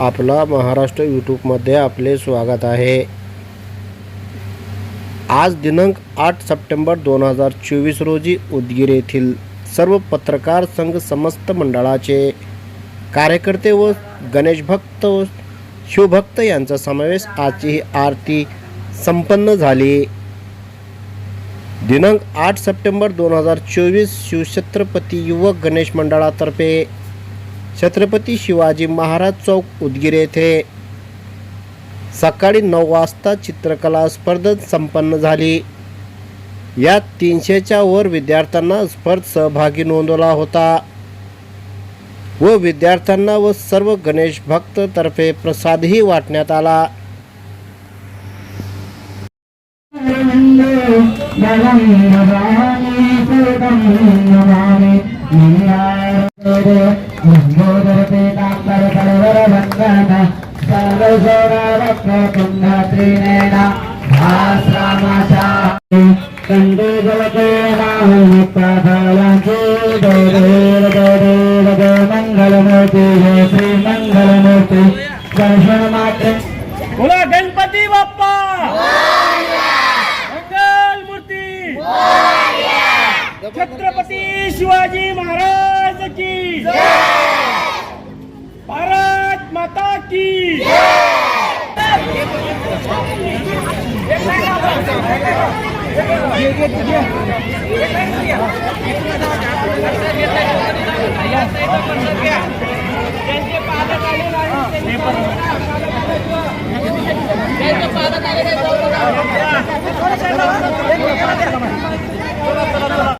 आपला महाराष्ट्र यूट्यूबमध्ये आपले स्वागत आहे. आज दिनांक आठ सप्टेंबर दोन हजार चोवीस रोजी उदगीर येथील सर्व पत्रकार संघ समस्त मंडळाचे कार्यकर्ते व गणेशभक्त व शिवभक्त यांचा समावेश आजची ही आरती संपन्न झाली. दिनांक आठ सप्टेंबर दोन हजार चोवीस शिवछत्रपती युवक गणेश मंडळातर्फे छत्रपती शिवाजी महाराज चौक उदगीर येथे सकाळी नऊ वाजता चित्रकला स्पर्धा संपन्न झाली. यात तीनशेच्या वर विद्यार्थ्यांना स्पर्ध सहभागी नोंदवला होता. व विद्यार्थ्यांना व सर्व गणेश भक्त तर्फे प्रसादही वाटण्यात आला. कंडे जलके नामपादायांचे मंगलमूर्ती जय श्री मंगलमूर्ती दर्शन मात्र बोला गणपती बाप्पा! मंगल छत्रपती शिवाजी महाराज की की। त्यांचे पालक आलेले आहेत त्यांचे पालक आलेले आहेत